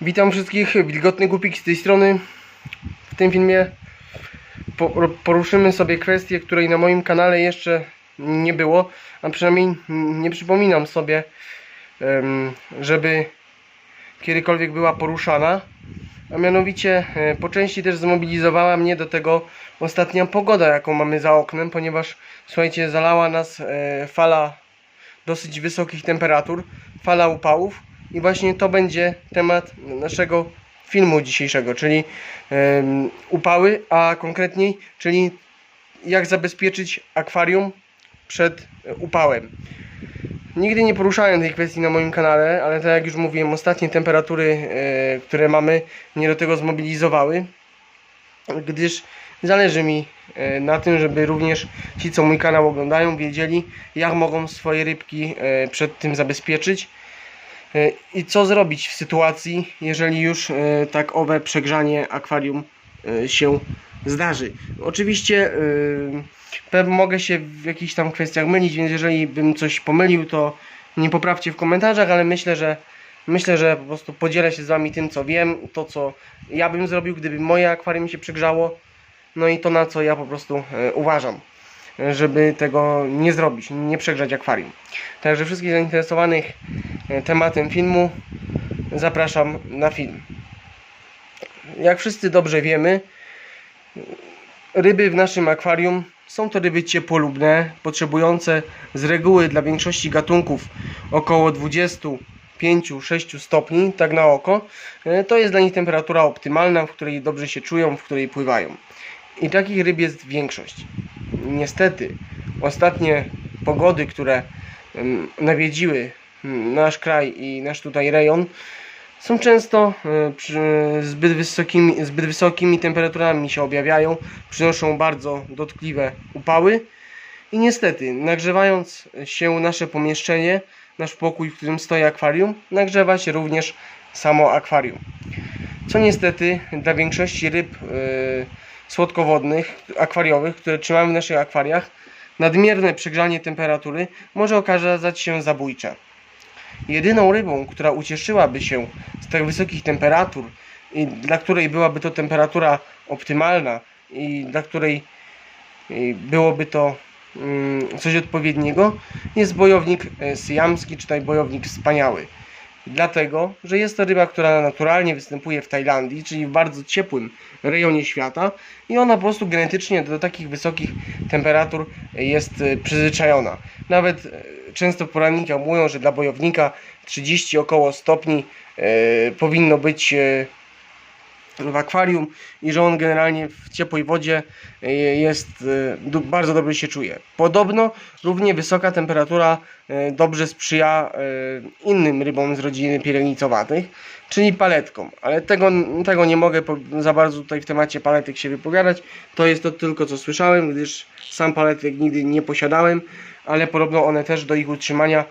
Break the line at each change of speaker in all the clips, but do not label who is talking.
Witam wszystkich, Wilgotny Głupik z tej strony. W tym filmie po- poruszymy sobie kwestię, której na moim kanale jeszcze nie było, a przynajmniej nie przypominam sobie, żeby kiedykolwiek była poruszana. A mianowicie e, po części też zmobilizowała mnie do tego ostatnia pogoda, jaką mamy za oknem, ponieważ słuchajcie, zalała nas e, fala dosyć wysokich temperatur, fala upałów i właśnie to będzie temat naszego filmu dzisiejszego, czyli em, upały, a konkretniej, czyli jak zabezpieczyć akwarium przed upałem. Nigdy nie poruszałem tej kwestii na moim kanale, ale tak jak już mówiłem, ostatnie temperatury, e, które mamy, mnie do tego zmobilizowały, gdyż zależy mi e, na tym, żeby również ci, co mój kanał oglądają, wiedzieli, jak mogą swoje rybki e, przed tym zabezpieczyć i co zrobić w sytuacji, jeżeli już e, tak owe przegrzanie akwarium e, się zdarzy. Oczywiście e, mogę się w jakichś tam kwestiach mylić, więc jeżeli bym coś pomylił, to nie poprawcie w komentarzach, ale myślę, że myślę, że po prostu podzielę się z wami tym, co wiem, to co ja bym zrobił, gdyby moje akwarium się przegrzało, no i to na co ja po prostu e, uważam, e, żeby tego nie zrobić, nie przegrzać akwarium. Także wszystkich zainteresowanych e, tematem filmu zapraszam na film. Jak wszyscy dobrze wiemy, ryby w naszym akwarium są to ryby ciepłolubne, potrzebujące z reguły dla większości gatunków około 25-6 stopni, tak na oko. E, To jest dla nich temperatura optymalna, w której dobrze się czują, w której pływają. I takich ryb jest większość. Niestety, ostatnie pogody, które nawiedziły nasz kraj i nasz tutaj rejon, są często e, zbyt wysokimi, zbyt wysokimi temperaturami się objawiają, przynoszą bardzo dotkliwe upały i niestety, nagrzewając się nasze pomieszczenie, nasz pokój, w którym stoi akwarium, nagrzewa się również samo akwarium. Co niestety dla większości ryb e, słodkowodnych, akwariowych, które trzymamy w naszych akwariach, nadmierne przegrzanie temperatury może okazać się zabójcze. Jedyną rybą, która ucieszyłaby się z tak wysokich temperatur i dla której byłaby to temperatura optymalna i dla której y, byłoby to mm, coś odpowiedniego, jest bojownik e, syjamski, czy bojownik wspaniały. Dlatego, że jest to ryba, która naturalnie występuje w Tajlandii, czyli w bardzo ciepłym rejonie świata i ona po prostu genetycznie do takich wysokich temperatur jest e, przyzwyczajona. Nawet e, często w porannikach mówią, że dla bojownika 30 około stopni e, powinno być w akwarium i że on generalnie w ciepłej wodzie e, jest e, bardzo dobrze się czuje. Podobno równie wysoka temperatura e, dobrze sprzyja innym rybom z rodziny pierenicowatych, czyli paletkom, ale tego, tego nie mogę za bardzo tutaj w temacie paletek się wypowiadać. To jest to tylko co słyszałem, gdyż sam paletek nigdy nie posiadałem, ale podobno one też do ich utrzymania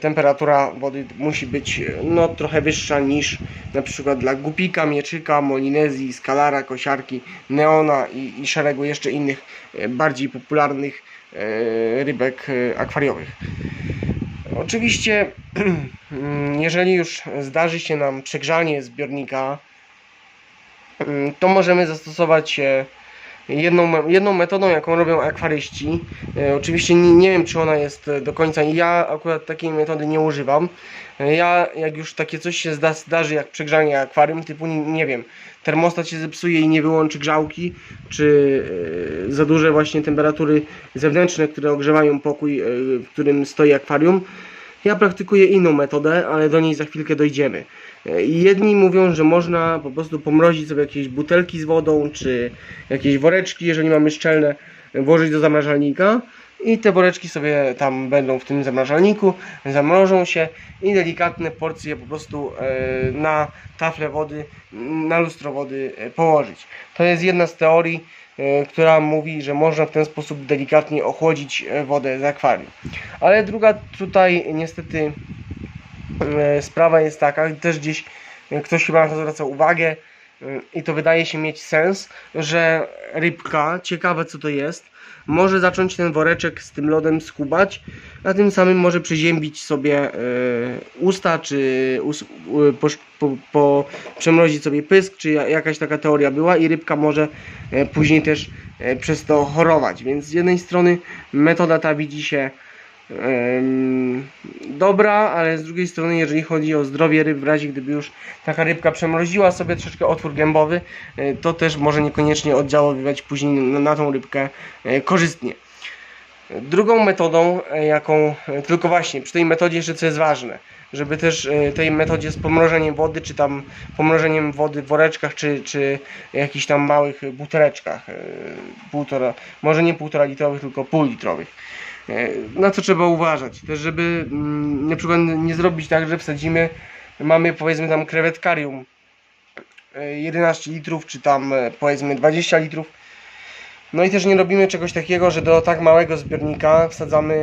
temperatura wody musi być e, no, trochę wyższa niż na przykład dla gupika, mieczyka, molinezji, skalara, kosiarki, neona i, i szeregu jeszcze innych e, bardziej popularnych e, rybek e, akwariowych. Oczywiście, jeżeli już zdarzy się nam przegrzanie zbiornika, mm, to możemy zastosować e, jedną, jedną metodą, jaką robią akwaryści. E, oczywiście nie, nie wiem, czy ona jest e, do końca. Ja akurat takiej metody nie używam. E, ja, jak już takie coś się zda, zdarzy, jak przegrzanie akwarium, typu nie, nie wiem, termostat się zepsuje i nie wyłączy grzałki, czy za duże właśnie temperatury zewnętrzne, które ogrzewają pokój, w którym stoi akwarium. Ja praktykuję inną metodę, ale do niej za chwilkę dojdziemy. E, Jedni mówią, że można po prostu pomrozić sobie jakieś butelki z wodą, czy jakieś woreczki, jeżeli mamy szczelne, e, włożyć do zamrażalnika i te woreczki sobie tam będą w tym zamrażalniku, zamrożą się i delikatne porcje po prostu e, na taflę wody, na lustro wody położyć. To jest jedna z teorii, która mówi, że można w ten sposób delikatnie ochłodzić wodę z akwarium. Ale druga tutaj niestety sprawa jest taka, też gdzieś e, ktoś chyba na to zwracał uwagę, y, i to wydaje się mieć sens, że rybka, ciekawe co to jest, może zacząć ten woreczek z tym lodem skubać, a tym samym może przeziębić sobie usta, czy po, po, po, przemrozić sobie pysk, czy ja- jakaś taka teoria była i rybka może później też przez to chorować. Więc z jednej strony metoda ta widzi się dobra, ale z drugiej strony, jeżeli chodzi o zdrowie ryb, w razie gdyby już taka rybka przemroziła sobie troszeczkę otwór gębowy, e, to też może niekoniecznie oddziaływać później na, tą rybkę e, korzystnie. Drugą metodą, e, jaką, tylko właśnie przy tej metodzie jeszcze co jest ważne, żeby też tej metodzie z pomrożeniem wody, czy tam pomrożeniem wody w woreczkach, czy, czy jakichś tam małych buteleczkach, półtora, może nie półtora litrowych, tylko pół litrowych. E, Na co trzeba uważać? Też, żeby mm, na przykład nie zrobić tak, że wsadzimy, mamy powiedzmy tam krewetkarium e, 11 litrów, czy tam e, powiedzmy 20 litrów. No i też nie robimy czegoś takiego, że do tak małego zbiornika wsadzamy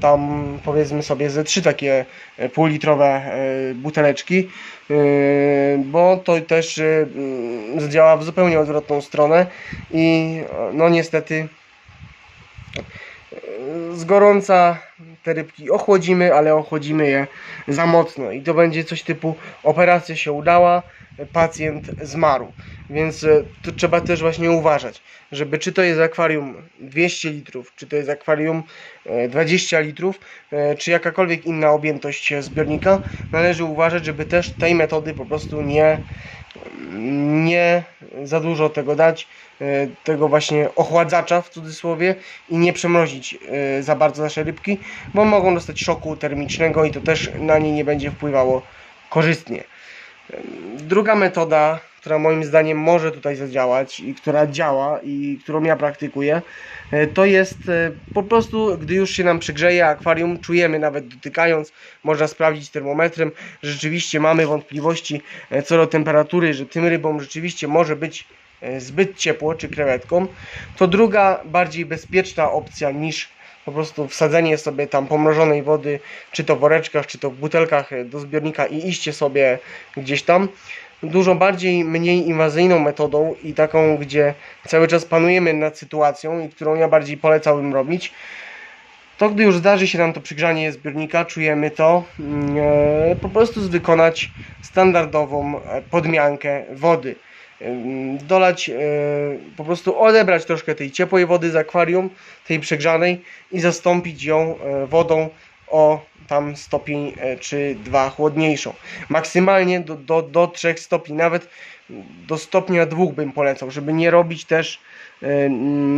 tam powiedzmy sobie ze trzy takie e, półlitrowe e, buteleczki, e, bo to też e, zadziała w zupełnie odwrotną stronę i e, no niestety z gorąca te rybki ochłodzimy, ale ochłodzimy je za mocno i to będzie coś typu operacja się udała, pacjent zmarł. Więc e, tu trzeba też właśnie uważać, żeby czy to jest akwarium 200 litrów, czy to jest akwarium e, 20 litrów, e, czy jakakolwiek inna objętość zbiornika, należy uważać, żeby też tej metody po prostu nie, nie za dużo tego dać, e, tego właśnie ochładzacza w cudzysłowie i nie przemrozić e, za bardzo nasze rybki, bo mogą dostać szoku termicznego i to też na nie nie będzie wpływało korzystnie. Druga metoda, która moim zdaniem może tutaj zadziałać i która działa i którą ja praktykuję, e, to jest e, po prostu, gdy już się nam przygrzeje akwarium, czujemy nawet dotykając, można sprawdzić termometrem, że rzeczywiście mamy wątpliwości e, co do temperatury, że tym rybom rzeczywiście może być zbyt ciepło, czy krewetką, to druga, bardziej bezpieczna opcja niż po prostu wsadzenie sobie tam pomrożonej wody, czy to w woreczkach, czy to w butelkach e, do zbiornika i iście sobie gdzieś tam. Dużo bardziej, mniej inwazyjną metodą i taką, gdzie cały czas panujemy nad sytuacją i którą ja bardziej polecałbym robić, to gdy już zdarzy się nam to przygrzanie zbiornika, czujemy to, mm, e, po prostu wykonać standardową e, podmiankę wody. Dolać, po prostu odebrać troszkę tej ciepłej wody z akwarium, tej przegrzanej i zastąpić ją e, wodą o tam stopień e, czy dwa chłodniejszą. Maksymalnie do, do, do 3 stopni, nawet do stopnia dwóch bym polecał, żeby nie robić też, e,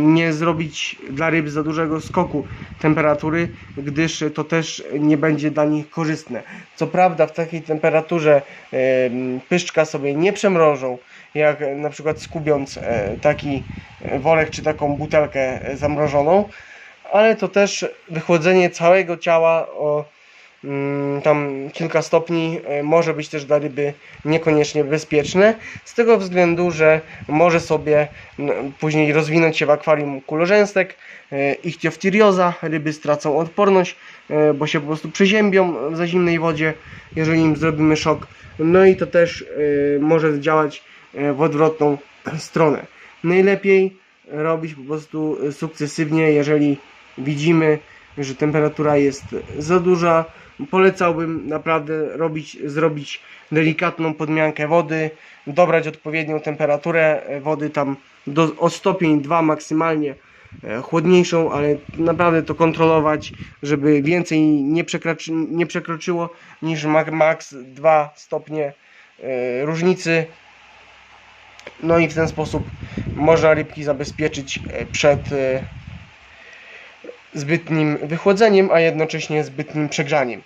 nie zrobić dla ryb za dużego skoku temperatury, gdyż to też nie będzie dla nich korzystne. Co prawda w takiej temperaturze pyszczka sobie nie przemrożą, jak na przykład skubiąc e, taki e, worek czy taką butelkę e, zamrożoną, ale to też wychłodzenie całego ciała o mm, tam kilka stopni może być też dla ryby niekoniecznie bezpieczne, z tego względu, że może sobie później rozwinąć się w akwarium kulorzęstek, ichtioftirioza, ryby stracą odporność, bo się po prostu przeziębią w zimnej wodzie, jeżeli im zrobimy szok, no i to też może działać w odwrotną stronę. Najlepiej robić po prostu sukcesywnie, jeżeli widzimy, że temperatura jest za duża. Polecałbym naprawdę robić, zrobić delikatną podmiankę wody, dobrać odpowiednią temperaturę wody tam do, o stopień 2 maksymalnie e, chłodniejszą, ale naprawdę to kontrolować, żeby więcej nie, przekroczy, nie przekroczyło niż ma- max 2 stopnie e, różnicy. No i w ten sposób można rybki zabezpieczyć e, przed e, zbytnim wychłodzeniem, a jednocześnie zbytnim przegrzaniem.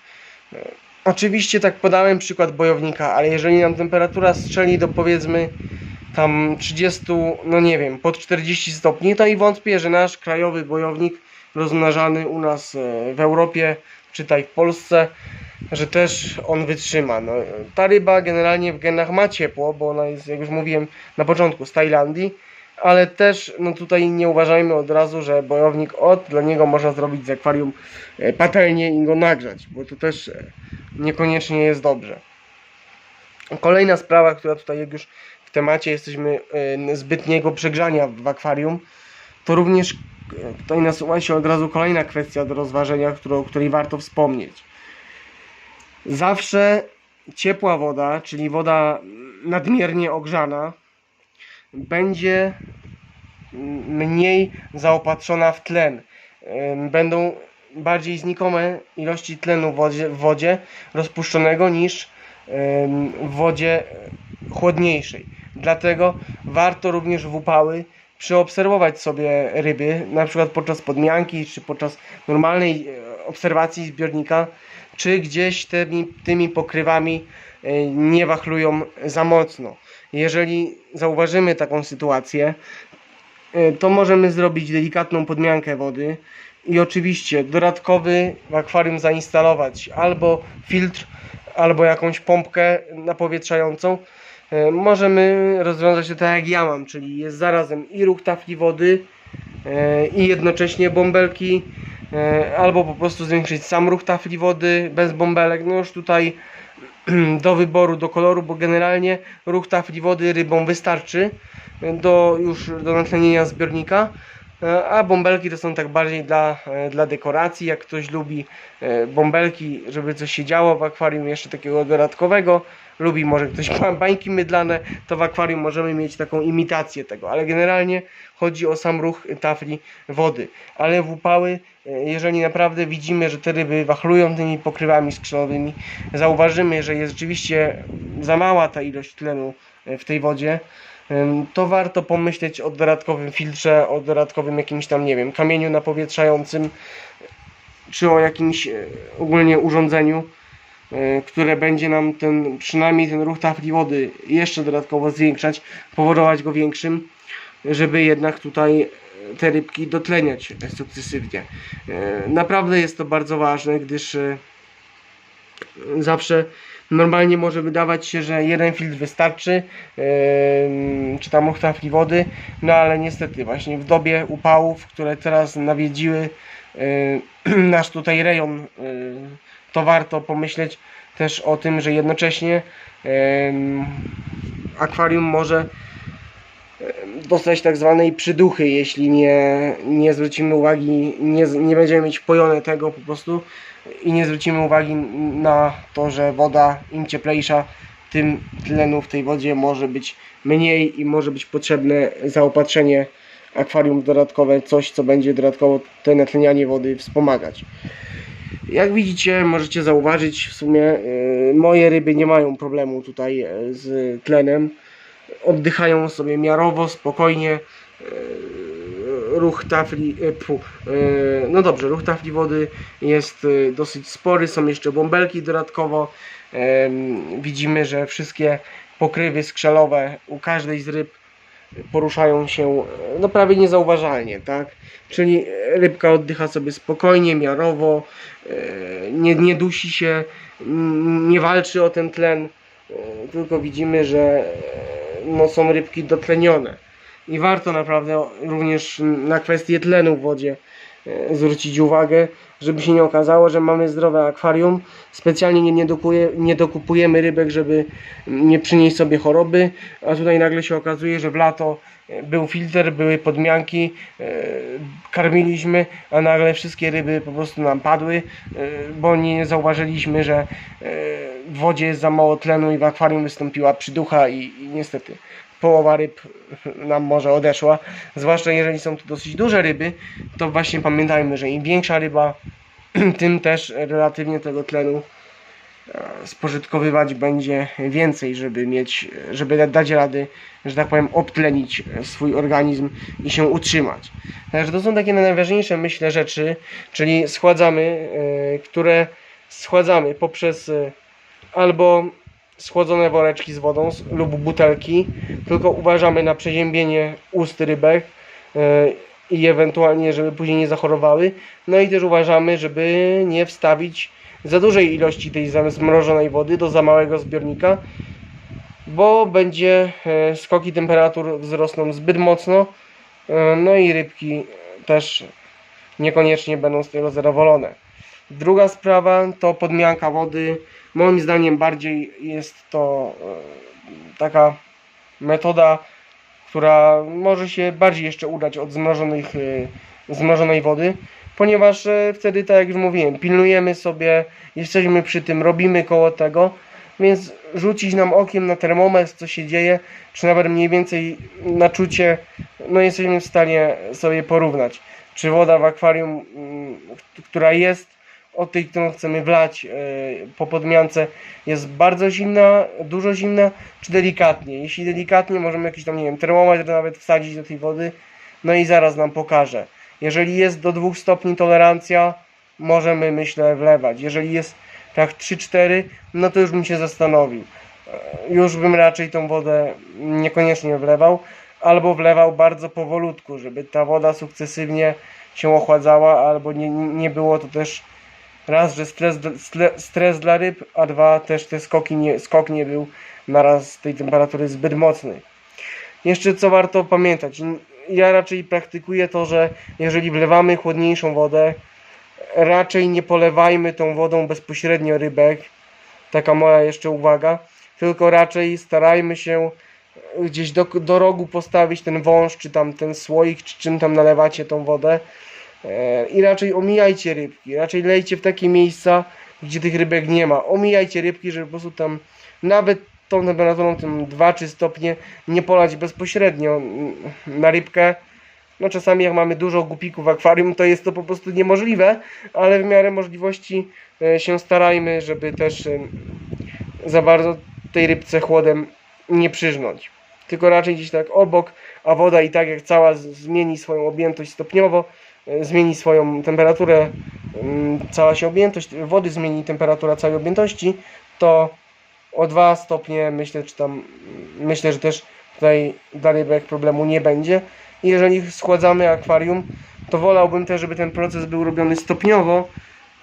E, Oczywiście tak podałem przykład bojownika, ale jeżeli nam temperatura strzeli do powiedzmy tam 30, no nie wiem, pod 40 stopni, to i wątpię, że nasz krajowy bojownik rozmnażany u nas w Europie, czytaj w Polsce, że też on wytrzyma. No, ta ryba generalnie w genach ma ciepło, bo ona jest, jak już mówiłem na początku, z Tajlandii, ale też no tutaj nie uważajmy od razu, że bojownik od, dla niego można zrobić z akwarium e, patelnię i go nagrzać, bo to też e, niekoniecznie jest dobrze. Kolejna sprawa, która tutaj jak już w temacie jesteśmy e, zbytniego przegrzania w akwarium, to również tutaj nasuwa się od razu kolejna kwestia do rozważenia, którą, o której warto wspomnieć. Zawsze ciepła woda, czyli woda nadmiernie ogrzana, będzie mniej zaopatrzona w tlen. Będą bardziej znikome ilości tlenu w wodzie, w wodzie rozpuszczonego niż w wodzie chłodniejszej. Dlatego warto również w upały przeobserwować sobie ryby, na przykład podczas podmianki czy podczas normalnej e, obserwacji zbiornika, czy gdzieś tymi, tymi pokrywami e, nie wachlują za mocno. Jeżeli zauważymy taką sytuację, e, to możemy zrobić delikatną podmiankę wody i oczywiście dodatkowy w akwarium zainstalować albo filtr, albo jakąś pompkę napowietrzającą. E, Możemy rozwiązać to tak jak ja mam, czyli jest zarazem i ruch tafli wody i jednocześnie bąbelki, albo po prostu zwiększyć sam ruch tafli wody bez bąbelek. No już tutaj do wyboru, do koloru, bo generalnie ruch tafli wody rybom wystarczy do już do natlenienia zbiornika. E, A bąbelki to są tak bardziej dla, e, dla dekoracji. Jak ktoś lubi e, bąbelki, żeby coś się działo w akwarium, jeszcze takiego dodatkowego, lubi może ktoś ba- bańki mydlane, to w akwarium możemy mieć taką imitację tego. Ale generalnie chodzi o sam ruch tafli wody. Ale w upały, e, jeżeli naprawdę widzimy, że te ryby wachlują tymi pokrywami skrzynowymi, zauważymy, że jest rzeczywiście za mała ta ilość tlenu e, w tej wodzie, Ym, to warto pomyśleć o dodatkowym filtrze, o dodatkowym jakimś tam, nie wiem, kamieniu napowietrzającym, czy o jakimś e, ogólnie urządzeniu, e, które będzie nam ten, przynajmniej ten ruch tafli wody jeszcze dodatkowo zwiększać, powodować go większym, żeby jednak tutaj e, te rybki dotleniać sukcesywnie. E, Naprawdę jest to bardzo ważne, gdyż e, zawsze normalnie może wydawać się, że jeden filtr wystarczy, czy tam oktawki wody, no ale niestety właśnie w dobie upałów, które teraz nawiedziły e, nasz tutaj rejon, e, to warto pomyśleć też o tym, że jednocześnie akwarium może dostać tak zwanej przyduchy, jeśli nie, nie zwrócimy uwagi, nie, nie będziemy mieć wpojone tego po prostu i nie zwrócimy uwagi na to, że woda im cieplejsza, tym tlenu w tej wodzie może być mniej i może być potrzebne zaopatrzenie akwarium dodatkowe, coś co będzie dodatkowo te natlenianie wody wspomagać. Jak widzicie, możecie zauważyć w sumie yy, moje ryby nie mają problemu tutaj e, z tlenem. Oddychają sobie miarowo, spokojnie. Yy, ruch tafli, no dobrze, ruch tafli wody jest dosyć spory, są jeszcze bąbelki dodatkowo. Widzimy, że wszystkie pokrywy skrzelowe u każdej z ryb poruszają się no prawie niezauważalnie, tak? Czyli rybka oddycha sobie spokojnie, miarowo, e, nie, nie dusi się, nie walczy o ten tlen, e, tylko widzimy, że e, no, są rybki dotlenione. I warto naprawdę również na kwestię tlenu w wodzie zwrócić uwagę, żeby się nie okazało, że mamy zdrowe akwarium. Specjalnie nie, dokuje, nie dokupujemy rybek, żeby nie przynieść sobie choroby, a tutaj nagle się okazuje, że w lato e, był filtr, były podmianki, e, karmiliśmy, a nagle wszystkie ryby po prostu nam padły, e, bo nie zauważyliśmy, że e, w wodzie jest za mało tlenu i w akwarium wystąpiła przyducha i, i niestety połowa ryb nam może odeszła. Zwłaszcza jeżeli są to dosyć duże ryby, to właśnie pamiętajmy, że im większa ryba, tym też relatywnie tego tlenu e, spożytkowywać będzie więcej, żeby mieć, żeby da- dać rady, że tak powiem, obtlenić swój organizm i się utrzymać. Także to są takie najważniejsze, myślę, rzeczy, czyli schładzamy, e, które schładzamy poprzez e, albo schłodzone woreczki z wodą lub butelki, tylko uważamy na przeziębienie ust rybek e, i ewentualnie, żeby później nie zachorowały. No i też uważamy, żeby nie wstawić za dużej ilości tej zmrożonej wody do za małego zbiornika, bo będzie e, skoki temperatur wzrosną zbyt mocno, e, no i rybki też niekoniecznie będą z tego zadowolone. Druga sprawa to podmianka wody. Moim zdaniem bardziej jest to e, taka metoda, która może się bardziej jeszcze udać od zmrożonych, e, zmrożonej wody, ponieważ e, wtedy, tak jak już mówiłem, pilnujemy sobie, jesteśmy przy tym, robimy koło tego, więc rzucić nam okiem na termometr, co się dzieje, czy nawet mniej więcej na czucie, no jesteśmy w stanie sobie porównać, czy woda w akwarium, mm, która jest od tej, którą chcemy wlać e, po podmiance jest bardzo zimna, dużo zimna, czy delikatnie. Jeśli delikatnie, możemy jakiś tam, nie wiem, termometr nawet wsadzić do tej wody, no i zaraz nam pokaże. Jeżeli jest do 2 stopni tolerancja, możemy, myślę, wlewać. Jeżeli jest tak 3-4, no to już bym się zastanowił. E, Już bym raczej tą wodę niekoniecznie wlewał, albo wlewał bardzo powolutku, żeby ta woda sukcesywnie się ochładzała, albo nie, nie było to też raz, że stres, stre- stres dla ryb, a dwa też te skoki nie, skok nie był naraz tej temperatury zbyt mocny. Jeszcze co warto pamiętać, ja raczej praktykuję to, że jeżeli wlewamy chłodniejszą wodę, raczej nie polewajmy tą wodą bezpośrednio rybek, taka moja jeszcze uwaga, tylko raczej starajmy się gdzieś do, do rogu postawić ten wąż, czy tam ten słoik, czy czym tam nalewacie tą wodę, E, I raczej omijajcie rybki, raczej lejcie w takie miejsca, gdzie tych rybek nie ma. Omijajcie rybki, żeby po prostu tam nawet tą temperaturą, tym 2-3 stopnie, nie polać bezpośrednio na rybkę. No czasami jak mamy dużo gupików w akwarium, to jest to po prostu niemożliwe, ale w miarę możliwości e, się starajmy, żeby też e, za bardzo tej rybce chłodem nie przyżnąć. Tylko raczej gdzieś tak obok, a woda i tak jak cała zmieni swoją objętość stopniowo, e, zmieni swoją temperaturę, mm, cała się objętość wody zmieni temperatura całej objętości, to o 2 stopnie myślę, czy tam myślę, że też tutaj dla rybek problemu nie będzie. Jeżeli schładzamy akwarium, to wolałbym też, żeby ten proces był robiony stopniowo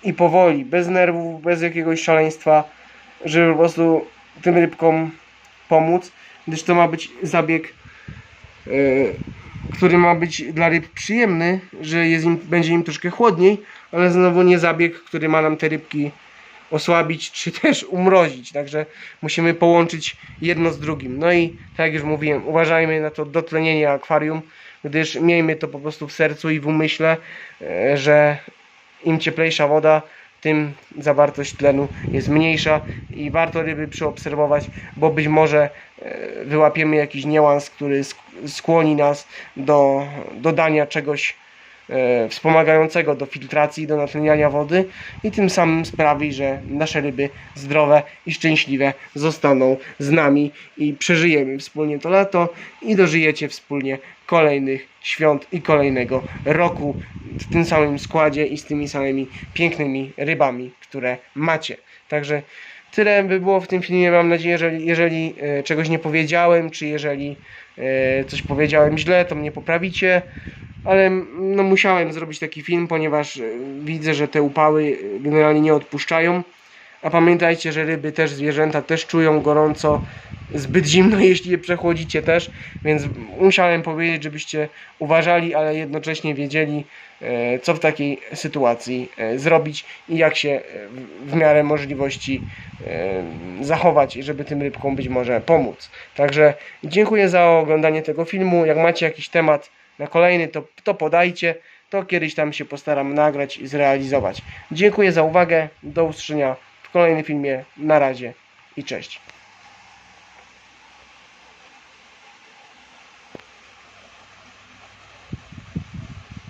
i powoli, bez nerwów, bez jakiegoś szaleństwa, żeby po prostu tym rybkom pomóc, gdyż to ma być zabieg e, który ma być dla ryb przyjemny, że jest im, będzie im troszkę chłodniej, ale znowu nie zabieg, który ma nam te rybki osłabić czy też umrozić. Także musimy połączyć jedno z drugim. No i tak jak już mówiłem, uważajmy na to dotlenienie akwarium, gdyż miejmy to po prostu w sercu i w umyśle, e, że im cieplejsza woda, tym zawartość tlenu jest mniejsza i warto ryby przyobserwować, bo być może e, wyłapiemy jakiś niuans, który sk- skłoni nas do dodania czegoś wspomagającego do filtracji, do natleniania wody i tym samym sprawi, że nasze ryby zdrowe i szczęśliwe zostaną z nami i przeżyjemy wspólnie to lato i dożyjecie wspólnie kolejnych świąt i kolejnego roku w tym samym składzie i z tymi samymi pięknymi rybami, które macie. Także tyle by było w tym filmie. Mam nadzieję, jeżeli, jeżeli e, czegoś nie powiedziałem, czy jeżeli e, coś powiedziałem źle, to mnie poprawicie. Ale no, musiałem zrobić taki film, ponieważ e, widzę, że te upały generalnie nie odpuszczają. A pamiętajcie, że ryby też, zwierzęta też czują gorąco, zbyt zimno, jeśli je przechłodzicie też, więc musiałem powiedzieć, żebyście uważali, ale jednocześnie wiedzieli, e, co w takiej sytuacji e, zrobić i jak się e, w- miarę możliwości zachować, żeby tym rybkom być może pomóc. Także dziękuję za oglądanie tego filmu. Jak macie jakiś temat na kolejny, to, to podajcie. To kiedyś tam się postaram nagrać i zrealizować. Dziękuję za uwagę. Do usłyszenia w kolejnym filmie. Na razie i cześć.